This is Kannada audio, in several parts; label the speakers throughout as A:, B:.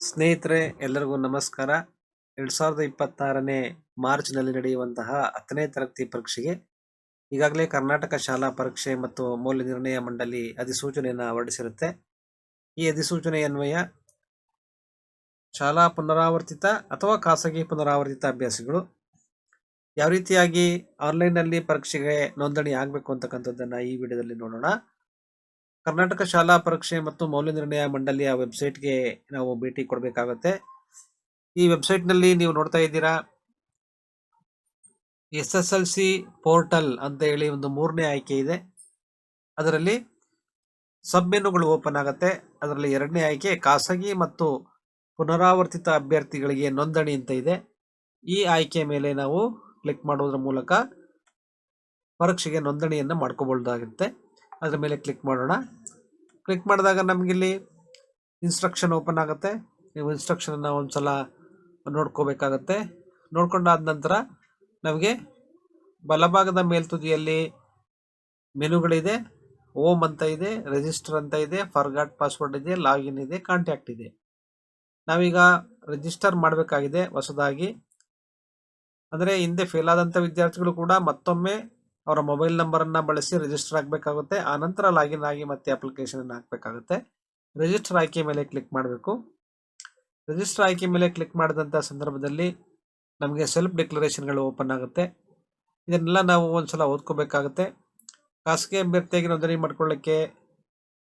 A: ಸ್ನೇಹಿತರೆ, ಎಲ್ಲರಿಗೂ ನಮಸ್ಕಾರ. ಎರಡ್ ಸಾವಿರದ ಇಪ್ಪತ್ತಾರನೇ ಮಾರ್ಚ್ನಲ್ಲಿ ನಡೆಯುವಂತಹ ಹತ್ತನೇ ತರಗತಿ ಪರೀಕ್ಷೆಗೆ ಈಗಾಗಲೇ ಕರ್ನಾಟಕ ಶಾಲಾ ಪರೀಕ್ಷೆ ಮತ್ತು ಮೌಲ್ಯ ನಿರ್ಣಯ ಮಂಡಳಿ ಅಧಿಸೂಚನೆಯನ್ನು ಹೊರಡಿಸಿರುತ್ತೆ. ಈ ಅಧಿಸೂಚನೆ ಅನ್ವಯ ಶಾಲಾ ಪುನರಾವರ್ತಿತ ಅಥವಾ ಖಾಸಗಿ ಪುನರಾವರ್ತಿತ ಅಭ್ಯಾಸಿಗಳು ಯಾವ ರೀತಿಯಾಗಿ ಆನ್ಲೈನ್ನಲ್ಲಿ ಪರೀಕ್ಷೆಗೆ ನೋಂದಣಿ ಆಗಬೇಕು ಅಂತಕ್ಕಂಥದ್ದನ್ನು ಈ ವಿಡಿಯೋದಲ್ಲಿ ನೋಡೋಣ. ಕರ್ನಾಟಕ ಶಾಲಾ ಪರೀಕ್ಷೆ ಮತ್ತು ಮೌಲ್ಯ ನಿರ್ಣಯ ಮಂಡಳಿಯ ವೆಬ್ಸೈಟ್ಗೆ ನಾವು ಭೇಟಿ ಕೊಡಬೇಕಾಗುತ್ತೆ. ಈ ವೆಬ್ಸೈಟ್ನಲ್ಲಿ ನೀವು ನೋಡ್ತಾ ಇದ್ದೀರಾ S S L C portal ಅಂತ ಹೇಳಿ ಒಂದು ಮೂರನೇ ಆಯ್ಕೆ ಇದೆ. ಅದರಲ್ಲಿ ಸಬ್ ಮೆನುಗಳು ಓಪನ್ ಆಗುತ್ತೆ. ಅದರಲ್ಲಿ ಎರಡನೇ ಆಯ್ಕೆ ಖಾಸಗಿ ಮತ್ತು ಪುನರಾವರ್ತಿತ ಅಭ್ಯರ್ಥಿಗಳಿಗೆ ನೋಂದಣಿ ಅಂತ ಇದೆ. ಈ ಆಯ್ಕೆ ಮೇಲೆ ನಾವು ಕ್ಲಿಕ್ ಮಾಡೋದ್ರ ಮೂಲಕ ಪರೀಕ್ಷೆಗೆ ನೋಂದಣಿಯನ್ನು ಮಾಡ್ಕೋಬಹುದಾಗುತ್ತೆ ಅದ್ರ ಮೇಲೆ ಕ್ಲಿಕ್ ಮಾಡೋಣ. ಕ್ಲಿಕ್ ಮಾಡಿದಾಗ ನಮಗಿಲ್ಲಿ ಇನ್ಸ್ಟ್ರಕ್ಷನ್ ಓಪನ್ ಆಗುತ್ತೆ. ನೀವು ಇನ್ಸ್ಟ್ರಕ್ಷನನ್ನು ಒಂದು ಸಲ ನೋಡ್ಕೋಬೇಕಾಗತ್ತೆ. ನೋಡ್ಕೊಂಡಾದ ನಂತರ ನಮಗೆ ಬಲಭಾಗದ ಮೇಲ್ತುದಿಯಲ್ಲಿ ಮೆನುಗಳಿದೆ. ಓಮ್ ಅಂತ ಇದೆ ರಿಜಿಸ್ಟರ್ ಅಂತ ಇದೆ ಫರ್ಗಾಟ್ ಪಾಸ್ವರ್ಡ್ ಇದೆ ಲಾಗಿನ್ ಇದೆ ಕಾಂಟ್ಯಾಕ್ಟ್ ಇದೆ. ನಾವೀಗ ರಿಜಿಸ್ಟರ್ ಮಾಡಬೇಕಾಗಿದೆ ಹೊಸದಾಗಿ. ಅಂದರೆ ಹಿಂದೆ ಫೇಲ್ ಆದಂಥ ವಿದ್ಯಾರ್ಥಿಗಳು ಕೂಡ ಮತ್ತೊಮ್ಮೆ ಅವರ ಮೊಬೈಲ್ ನಂಬರನ್ನು ಬಳಸಿ ರಿಜಿಸ್ಟರ್ ಆಗಬೇಕಾಗುತ್ತೆ. ಆನಂತರ ನಂತರ ಲಾಗಿನ್ ಆಗಿ ಮತ್ತೆ ಅಪ್ಲಿಕೇಶನ್ ಹಾಕಬೇಕಾಗುತ್ತೆ. ರಿಜಿಸ್ಟರ್ ಆಯ್ಕೆ ಮೇಲೆ ಕ್ಲಿಕ್ ಮಾಡಬೇಕು. ರಿಜಿಸ್ಟರ್ ಆಯ್ಕೆ ಮೇಲೆ ಕ್ಲಿಕ್ ಮಾಡಿದಂಥ ಸಂದರ್ಭದಲ್ಲಿ ನಮಗೆ ಸೆಲ್ಫ್ ಡಿಕ್ಲರೇಷನ್ಗಳು ಓಪನ್ ಆಗುತ್ತೆ. ಇದನ್ನೆಲ್ಲ ನಾವು ಒಂದ್ಸಲ ಓದ್ಕೋಬೇಕಾಗುತ್ತೆ. ಖಾಸಗಿ ಅಭ್ಯರ್ಥಿಯಾಗಿ ನೋಂದಣಿ ಮಾಡ್ಕೊಳ್ಳಿಕ್ಕೆ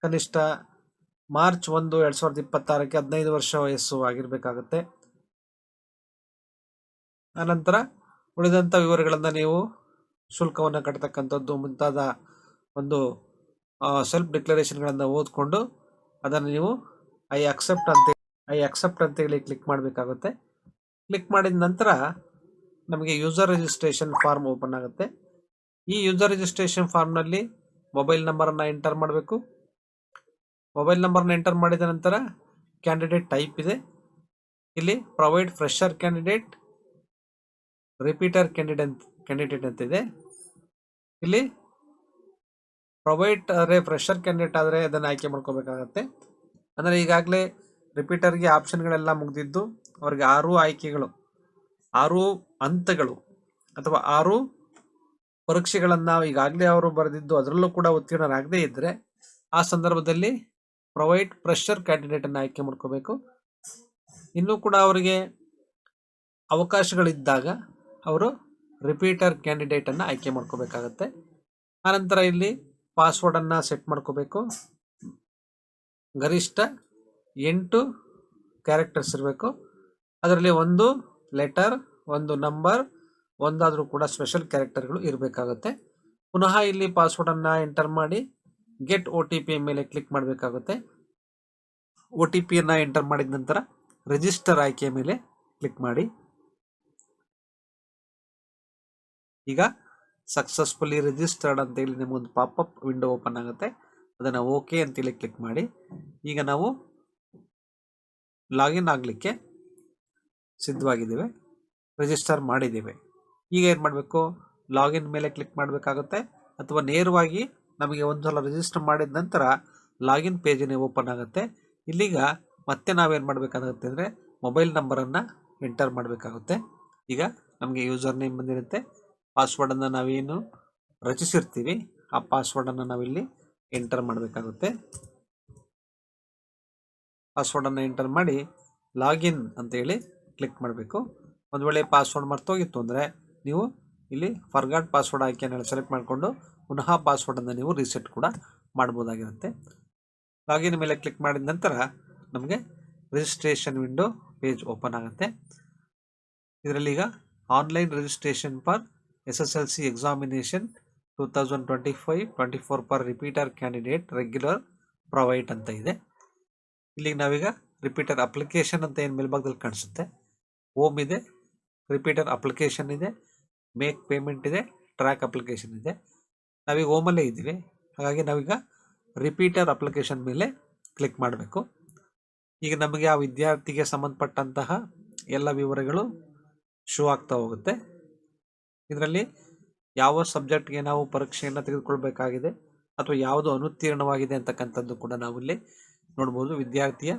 A: ಕನಿಷ್ಠ ಮಾರ್ಚ್ ಒಂದು, ಎರಡು ಸಾವಿರದ ಇಪ್ಪತ್ತಾರಕ್ಕೆ ಹದಿನೈದು ವರ್ಷ ವಯಸ್ಸು ಆಗಿರಬೇಕಾಗುತ್ತೆ. ಆನಂತರ ಉಳಿದಂಥ ವಿವರಗಳನ್ನು ನೀವು ಶುಲ್ಕವನ್ನು ಕಟ್ಟತಕ್ಕಂಥದ್ದು ಮುಂತಾದ ಒಂದು ಸೆಲ್ಫ್ ಡಿಕ್ಲರೇಷನ್ಗಳನ್ನು ಓದ್ಕೊಂಡು ಅದನ್ನು ನೀವು ಐ ಅಕ್ಸೆಪ್ಟ್ ಅಂತ ಐ ಅಕ್ಸೆಪ್ಟ್ ಅಂತೇಳಿ ಕ್ಲಿಕ್ ಮಾಡಬೇಕಾಗುತ್ತೆ. ಕ್ಲಿಕ್ ಮಾಡಿದ ನಂತರ ನಮಗೆ ಯೂಸರ್ ರಿಜಿಸ್ಟ್ರೇಷನ್ ಫಾರ್ಮ್ ಓಪನ್ ಆಗುತ್ತೆ. ಈ ಯೂಸರ್ ರಿಜಿಸ್ಟ್ರೇಷನ್ ಫಾರ್ಮ್ನಲ್ಲಿ ಮೊಬೈಲ್ ನಂಬರನ್ನು ಎಂಟರ್ ಮಾಡಬೇಕು. ಮೊಬೈಲ್ ನಂಬರ್ನ ಎಂಟರ್ ಮಾಡಿದ ನಂತರ ಕ್ಯಾಂಡಿಡೇಟ್ ಟೈಪ್ ಇದೆ. ಇಲ್ಲಿ provide fresher candidate repeater candidate candidate ಅಂತಿದೆ ಇಲ್ಲಿ ಪ್ರೊವೈಡ್ ಆದರೆ ಫ್ರೆಶರ್ ಕ್ಯಾಂಡಿಡೇಟ್ ಆದರೆ ಅದನ್ನು ಆಯ್ಕೆ ಮಾಡ್ಕೋಬೇಕಾಗತ್ತೆ. ಅಂದರೆ ಈಗಾಗಲೇ ರಿಪೀಟರ್ಗೆ ಆಪ್ಷನ್ಗಳೆಲ್ಲ ಮುಗಿದಿದ್ದು, ಅವ್ರಿಗೆ ಆರು ಆಯ್ಕೆಗಳು, ಆರು ಹಂತಗಳು ಅಥವಾ ಆರು ಪರೀಕ್ಷೆಗಳನ್ನು ಈಗಾಗಲೇ ಅವರು ಬರೆದಿದ್ದು ಅದರಲ್ಲೂ ಕೂಡ ಉತ್ತೀರ್ಣರಾಗದೇ ಇದ್ದರೆ ಆ ಸಂದರ್ಭದಲ್ಲಿ ಪ್ರೊವೈಡ್ ಪ್ರೆಷರ್ ಕ್ಯಾಂಡಿಡೇಟನ್ನು ಆಯ್ಕೆ ಮಾಡ್ಕೋಬೇಕು. ಇನ್ನೂ ಕೂಡ ಅವರಿಗೆ ಅವಕಾಶಗಳಿದ್ದಾಗ ಅವರು ರಿಪೀಟರ್ ಕ್ಯಾಂಡಿಡೇಟನ್ನು ಆಯ್ಕೆ ಮಾಡ್ಕೋಬೇಕಾಗತ್ತೆ. ಆನಂತರ ಇಲ್ಲಿ ಪಾಸ್ವರ್ಡನ್ನು ಸೆಟ್ ಮಾಡ್ಕೋಬೇಕು. ಗರಿಷ್ಠ ಎಂಟು ಕ್ಯಾರೆಕ್ಟರ್ಸ್ ಇರಬೇಕು. ಅದರಲ್ಲಿ ಒಂದು ಲೆಟರ್ ಒಂದು ನಂಬರ್ ಒಂದಾದರೂ ಕೂಡ ಸ್ಪೆಷಲ್ ಕ್ಯಾರೆಕ್ಟರ್ಗಳು ಇರಬೇಕಾಗುತ್ತೆ. ಪುನಃ ಇಲ್ಲಿ ಪಾಸ್ವರ್ಡನ್ನು ಎಂಟರ್ ಮಾಡಿ ಗೆಟ್ ಒ ಟಿ ಪಿ ಮೇಲೆ ಕ್ಲಿಕ್ ಮಾಡಬೇಕಾಗುತ್ತೆ. ಒ ಟಿ ಪಿಯನ್ನು ಎಂಟರ್ ಮಾಡಿದ ನಂತರ ರಿಜಿಸ್ಟರ್ ಆಯ್ಕೆಯ ಮೇಲೆ ಕ್ಲಿಕ್ ಮಾಡಿ. ಈಗ ಸಕ್ಸಸ್ಫುಲಿ ರಿಜಿಸ್ಟರ್ಡ್ ಅಂತೇಳಿ ನಿಮಗೊಂದು ಪಾಪಪ್ ವಿಂಡೋ ಓಪನ್ ಆಗುತ್ತೆ. ಅದನ್ನು ಓಕೆ ಅಂತೇಳಿ ಕ್ಲಿಕ್ ಮಾಡಿ. ಈಗ ನಾವು ಲಾಗಿನ್ ಆಗಲಿಕ್ಕೆ ಸಿದ್ಧವಾಗಿದ್ದೇವೆ. ರಿಜಿಸ್ಟರ್ ಮಾಡಿದ್ದೇವೆ. ಈಗ ಏನು ಮಾಡಬೇಕು? ಲಾಗಿನ್ ಮೇಲೆ ಕ್ಲಿಕ್ ಮಾಡಬೇಕಾಗುತ್ತೆ. ಅಥವಾ ನೇರವಾಗಿ ನಮಗೆ ಒಂದು ಸಲ ರಿಜಿಸ್ಟರ್ ಮಾಡಿದ ನಂತರ ಲಾಗಿನ್ ಪೇಜಿನೇ ಓಪನ್ ಆಗುತ್ತೆ. ಇಲ್ಲಿಗ ಮತ್ತೆ ನಾವೇನು ಮಾಡಬೇಕಾಗುತ್ತೆ ಅಂದರೆ ಮೊಬೈಲ್ ನಂಬರನ್ನು ಎಂಟರ್ ಮಾಡಬೇಕಾಗುತ್ತೆ. ಈಗ ನಮಗೆ ಯೂಸರ್ ನೇಮ್ ಬಂದಿರುತ್ತೆ. ಪಾಸ್ವರ್ಡನ್ನು ನಾವೇನು ರಚಿಸಿರ್ತೀವಿ, ಆ ಪಾಸ್ವರ್ಡನ್ನು ನಾವಿಲ್ಲಿ ಎಂಟರ್ ಮಾಡಬೇಕಾಗುತ್ತೆ. ಪಾಸ್ವರ್ಡನ್ನು ಎಂಟರ್ ಮಾಡಿ ಲಾಗಿನ್ ಅಂತೇಳಿ ಕ್ಲಿಕ್ ಮಾಡಬೇಕು. ಒಂದು ವೇಳೆ ಪಾಸ್ವರ್ಡ್ ಮರ್ತೋಗಿತ್ತು ಅಂದರೆ ನೀವು ಇಲ್ಲಿ ಫರ್ಗಾಟ್ ಪಾಸ್ವರ್ಡ್ ಆಯ್ಕೆಯನ್ನು ಸೆಲೆಕ್ಟ್ ಮಾಡಿಕೊಂಡು ಪುನಃ ಪಾಸ್ವರ್ಡನ್ನು ನೀವು ರೀಸೆಟ್ ಕೂಡ ಮಾಡ್ಬೋದಾಗಿರುತ್ತೆ. ಲಾಗಿನ್ ಮೇಲೆ ಕ್ಲಿಕ್ ಮಾಡಿದ ನಂತರ ನಮಗೆ ರಿಜಿಸ್ಟ್ರೇಷನ್ ವಿಂಡೋ ಪೇಜ್ ಓಪನ್ ಆಗುತ್ತೆ. ಇದರಲ್ಲಿ ಈಗ online registration for twenty five twenty four for repeater candidate regular provide ಅಂತ ಇದೆ. ಇಲ್ಲಿಗೆ ನಾವೀಗ ರಿಪೀಟರ್ ಅಪ್ಲಿಕೇಶನ್ ಅಂತ ಏನು ಮೇಲ್ಭಾಗದಲ್ಲಿ ಕಾಣಿಸುತ್ತೆ? ಓಮ್ ಇದೆ ರಿಪೀಟರ್ ಅಪ್ಲಿಕೇಶನ್ ಇದೆ ಮೇಕ್ ಪೇಮೆಂಟ್ ಇದೆ ಟ್ರ್ಯಾಕ್ ಅಪ್ಲಿಕೇಶನ್ ಇದೆ. ನಾವೀಗ ಓಮಲ್ಲೇ ಇದ್ದೀವಿ. ಹಾಗಾಗಿ ನಾವೀಗ ರಿಪೀಟರ್ ಅಪ್ಲಿಕೇಶನ್ ಮೇಲೆ ಕ್ಲಿಕ್ ಮಾಡಬೇಕು. ಈಗ ನಮಗೆ ಆ ವಿದ್ಯಾರ್ಥಿಗೆ ಸಂಬಂಧಪಟ್ಟಂತಹ ಎಲ್ಲ ವಿವರಗಳು ಶೋ ಆಗ್ತಾ ಹೋಗುತ್ತೆ. ಇದರಲ್ಲಿ ಯಾವ ಸಬ್ಜೆಕ್ಟ್ಗೆ ನಾವು ಪರೀಕ್ಷೆಯನ್ನು ತೆಗೆದುಕೊಳ್ಬೇಕಾಗಿದೆ ಅಥವಾ ಯಾವುದು ಅನುತ್ತೀರ್ಣವಾಗಿದೆ ಅಂತಕ್ಕಂಥದ್ದು ಕೂಡ ನಾವು ಇಲ್ಲಿ ನೋಡ್ಬೋದು. ವಿದ್ಯಾರ್ಥಿಯ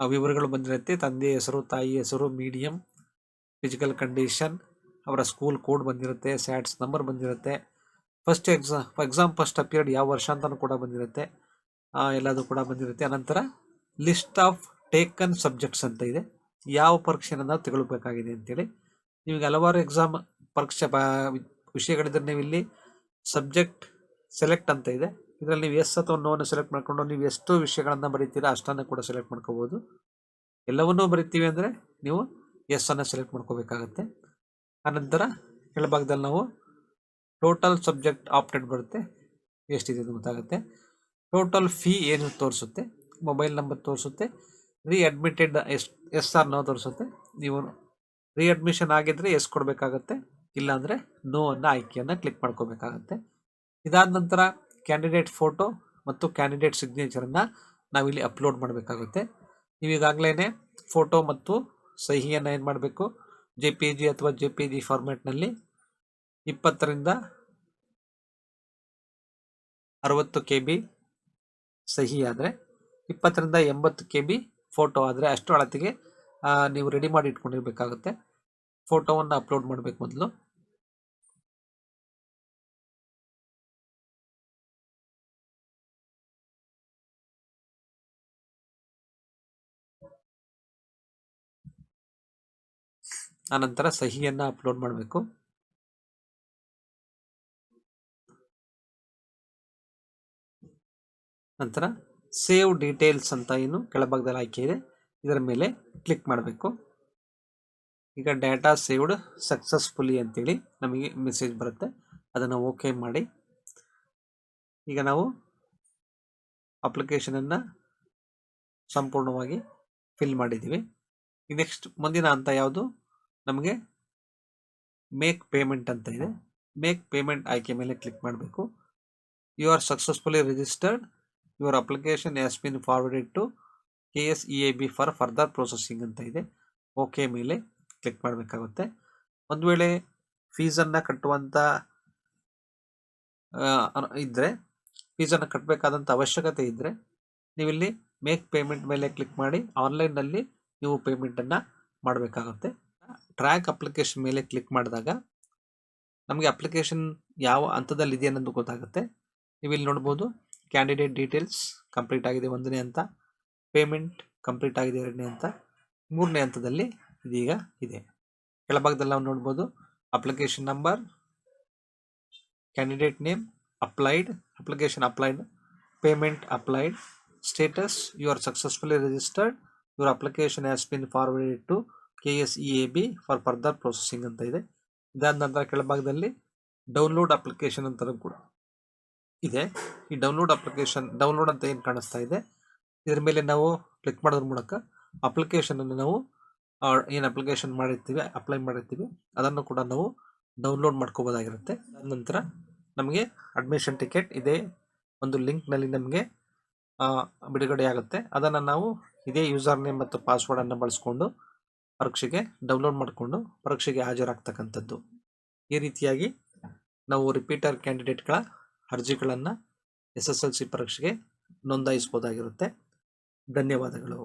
A: ವಿವರಗಳು ಬಂದಿರುತ್ತೆ. ತಂದೆ ಹೆಸರು ತಾಯಿ ಹೆಸರು ಮೀಡಿಯಂ ಫಿಸಿಕಲ್ ಕಂಡೀಷನ್ ಅವರ ಸ್ಕೂಲ್ ಕೋಡ್ ಬಂದಿರುತ್ತೆ ಸ್ಯಾಟ್ಸ್ ನಂಬರ್ ಬಂದಿರುತ್ತೆ. First exam exam first appeared ಯಾವ ವರ್ಷ ಅಂತಲೂ ಕೂಡ ಬಂದಿರುತ್ತೆ. ಎಲ್ಲದು ಕೂಡ ಬಂದಿರುತ್ತೆ. ಅನಂತರ ಲಿಸ್ಟ್ ಆಫ್ ಟೇಕನ್ ಸಬ್ಜೆಕ್ಟ್ಸ್ ಅಂತ ಇದೆ. ಯಾವ ಪರೀಕ್ಷೆಯನ್ನು ನಾವು ತಗೊಳ್ಬೇಕಾಗಿದೆ ಅಂತೇಳಿ ನಿಮಗೆ ಹಲವಾರು ಎಕ್ಸಾಮ್ ಪರೀಕ್ಷೆ ವಿಷಯಗಳಿದ್ರೆ ನೀವು ಇಲ್ಲಿ ಸಬ್ಜೆಕ್ಟ್ ಸೆಲೆಕ್ಟ್ ಅಂತ ಇದೆ. ಇದರಲ್ಲಿ ನೀವು ಎಸ್ ಅಥವಾ ನೋವನ್ನು ಸೆಲೆಕ್ಟ್ ಮಾಡಿಕೊಂಡು ನೀವು ಎಷ್ಟು ವಿಷಯಗಳನ್ನು ಬರೀತೀರಾ ಅಷ್ಟನ್ನು ಕೂಡ ಸೆಲೆಕ್ಟ್ ಮಾಡ್ಕೋಬೋದು. ಎಲ್ಲವನ್ನೂ ಬರಿತೀವಿ ಅಂದರೆ ನೀವು ಎಸ್ ಅನ್ನು ಸೆಲೆಕ್ಟ್ ಮಾಡ್ಕೋಬೇಕಾಗತ್ತೆ. ಆನಂತರ ಕೆಳಭಾಗದಲ್ಲಿ ನಾವು ಟೋಟಲ್ ಸಬ್ಜೆಕ್ಟ್ ಆಪ್ಟೆಡ್ ಬರುತ್ತೆ. ಎಷ್ಟಿದೆ ಅಂತ ಗೊತ್ತಾಗುತ್ತೆ. ಟೋಟಲ್ ಫೀ ಏನು ತೋರಿಸುತ್ತೆ? ಮೊಬೈಲ್ ನಂಬರ್ ತೋರಿಸುತ್ತೆ. Re admitted S S R no ತೋರಿಸುತ್ತೆ. ನೀವು ರೀ ಅಡ್ಮಿಷನ್ ಆಗಿದ್ದರೆ ಎಸ್ ಕೊಡಬೇಕಾಗತ್ತೆ. ಇಲ್ಲಾಂದರೆ ನೋ ಅನ್ನ ಆಯ್ಕೆಯನ್ನು ಕ್ಲಿಕ್ ಮಾಡ್ಕೋಬೇಕಾಗತ್ತೆ. ಇದಾದ ನಂತರ ಕ್ಯಾಂಡಿಡೇಟ್ ಫೋಟೋ ಮತ್ತು ಕ್ಯಾಂಡಿಡೇಟ್ ಸಿಗ್ನೇಚರನ್ನು ನಾವಿಲ್ಲಿ ಅಪ್ಲೋಡ್ ಮಾಡಬೇಕಾಗುತ್ತೆ. ನೀವು ಈಗಾಗಲೇ ಫೋಟೋ ಮತ್ತು ಸಹಿಯನ್ನು ಏನು ಮಾಡಬೇಕು? ಜೆ ಪಿ ಜಿ ಅಥವಾ ಜೆ ಪಿ ಜಿ ಫಾರ್ಮ್ಯಾಟ್ನಲ್ಲಿ ಇಪ್ಪತ್ತರಿಂದ ಅರವತ್ತು ಕೆ ಬಿ ಸಹಿ ಆದರೆ, ಇಪ್ಪತ್ತರಿಂದ ಎಂಬತ್ತು ಕೆ ಬಿ ಫೋಟೋ ಆದರೆ ಅಷ್ಟು ಅಳತೆಗೆ ನೀವು ರೆಡಿ ಮಾಡಿ ಇಟ್ಕೊಂಡಿರ್ಬೇಕಾಗುತ್ತೆ. ಫೋಟೋವನ್ನು ಅಪ್ಲೋಡ್ ಮಾಡಬೇಕು ಮೊದಲು. ಆನಂತರ ಸಹಿಯನ್ನು ಅಪ್ಲೋಡ್ ಮಾಡಬೇಕು. ನಂತರ ಸೇವ್ ಡೀಟೇಲ್ಸ್ ಅಂತ ಏನು ಕೆಳಭಾಗದಲ್ಲಿ ಆಯ್ಕೆ ಇದೆ. ಇದರ ಮೇಲೆ ಕ್ಲಿಕ್ ಮಾಡಬೇಕು. ಈಗ ಡೇಟಾ ಸೇವ್ಡ್ ಸಕ್ಸಸ್ಫುಲಿ ಅಂತೇಳಿ ನಮಗೆ ಮೆಸೇಜ್ ಬರುತ್ತೆ. ಅದನ್ನು ಓಕೆ ಮಾಡಿ. ಈಗ ನಾವು ಅಪ್ಲಿಕೇಶನನ್ನು ಸಂಪೂರ್ಣವಾಗಿ ಫಿಲ್ ಮಾಡಿದ್ದೀವಿ. ನೆಕ್ಸ್ಟ್ ಮುಂದಿನ ಹಂತ ಯಾವುದು? ನಮಗೆ ಮೇಕ್ ಪೇಮೆಂಟ್ ಅಂತ ಇದೆ. ಮೇಕ್ ಪೇಮೆಂಟ್ ಆಯ್ಕೆ ಮೇಲೆ ಕ್ಲಿಕ್ ಮಾಡಬೇಕು. You are successfully registered your application has been forwarded to K S E A B for further processing ಅಂತ ಇದೆ. ಓಕೆ ಮೇಲೆ ಕ್ಲಿಕ್ ಮಾಡಬೇಕಾಗುತ್ತೆ. ಒಂದು ವೇಳೆ ಫೀಸನ್ನು ಕಟ್ಟುವಂಥ ಇದ್ದರೆ ಫೀಸನ್ನು ಕಟ್ಟಬೇಕಾದಂಥ ಅವಶ್ಯಕತೆ ಇದ್ದರೆ ನೀವಿಲ್ಲಿ ಮೇಕ್ ಪೇಮೆಂಟ್ ಮೇಲೆ ಕ್ಲಿಕ್ ಮಾಡಿ ಆನ್ಲೈನ್ನಲ್ಲಿ ನೀವು ಪೇಮೆಂಟನ್ನು ಮಾಡಬೇಕಾಗುತ್ತೆ. ಟ್ರ್ಯಾಕ್ ಅಪ್ಲಿಕೇಶನ್ ಮೇಲೆ ಕ್ಲಿಕ್ ಮಾಡಿದಾಗ, ನಮಗೆ ಅಪ್ಲಿಕೇಶನ್ ಯಾವ ಹಂತದಲ್ಲಿ ಇದೆ ಅನ್ನೋದು ಗೊತ್ತಾಗುತ್ತೆ. ನೀವು ಇಲ್ಲಿ ನೋಡ್ಬೋದು ಕ್ಯಾಂಡಿಡೇಟ್ ಡೀಟೇಲ್ಸ್ ಕಂಪ್ಲೀಟ್ ಆಗಿದೆ ಒಂದನೇ ಹಂತ ಪೇಮೆಂಟ್ ಕಂಪ್ಲೀಟ್ ಆಗಿದೆ ಎರಡನೇ ಹಂತ, ಮೂರನೇ ಹಂತದಲ್ಲಿ ಇದೀಗ ಇದೆ. ಕೆಳಭಾಗದಲ್ಲಿ ನಾವು ನೋಡ್ಬೋದು application number candidate name applied application applied payment applied status you are successfully registered your application has been forwarded to K S E A B for further processing ಅಂತ ಇದೆ. ಇದಾದ ನಂತರ ಕೆಳಭಾಗದಲ್ಲಿ ಡೌನ್ಲೋಡ್ ಅಪ್ಲಿಕೇಶನ್ ಅಂತಲೂ ಕೂಡ ಇದೆ. ಈ ಡೌನ್ಲೋಡ್ ಅಪ್ಲಿಕೇಶನ್ ಡೌನ್ಲೋಡ್ ಅಂತ ಏನು ಕಾಣಿಸ್ತಾ ಇದೆ? ಇದರ ಮೇಲೆ ನಾವು ಕ್ಲಿಕ್ ಮಾಡೋದ್ರ ಮೂಲಕ ಅಪ್ಲಿಕೇಶನನ್ನು ನಾವು ಏನು ಅಪ್ಲಿಕೇಶನ್ ಮಾಡಿರ್ತೀವಿ ಅಪ್ಲೈ ಮಾಡಿರ್ತೀವಿ, ಅದನ್ನು ಕೂಡ ನಾವು ಡೌನ್ಲೋಡ್ ಮಾಡ್ಕೋಬೋದಾಗಿರುತ್ತೆ. ನಂತರ ನಮಗೆ ಅಡ್ಮಿಷನ್ ಟಿಕೆಟ್ ಇದೇ ಒಂದು ಲಿಂಕ್ನಲ್ಲಿ ನಮಗೆ ಬಿಡುಗಡೆ ಆಗುತ್ತೆ. ಅದನ್ನು ನಾವು ಇದೇ ಯೂಸರ್ ನೇಮ್ ಮತ್ತು ಪಾಸ್ವರ್ಡನ್ನು ಬಳಸ್ಕೊಂಡು ಪರೀಕ್ಷೆಗೆ ಡೌನ್ಲೋಡ್ ಮಾಡಿಕೊಂಡು ಪರೀಕ್ಷೆಗೆ ಹಾಜರಾಗ್ತಕ್ಕಂಥದ್ದು. ಈ ರೀತಿಯಾಗಿ ನಾವು ರಿಪೀಟರ್ ಕ್ಯಾಂಡಿಡೇಟ್ಗಳ ಅರ್ಜಿಗಳನ್ನು ಎಸ್ ಎಸ್ ಎಲ್ ಸಿ ಪರೀಕ್ಷೆಗೆ ನೋಂದಾಯಿಸ್ಬೋದಾಗಿರುತ್ತೆ. ಧನ್ಯವಾದಗಳು.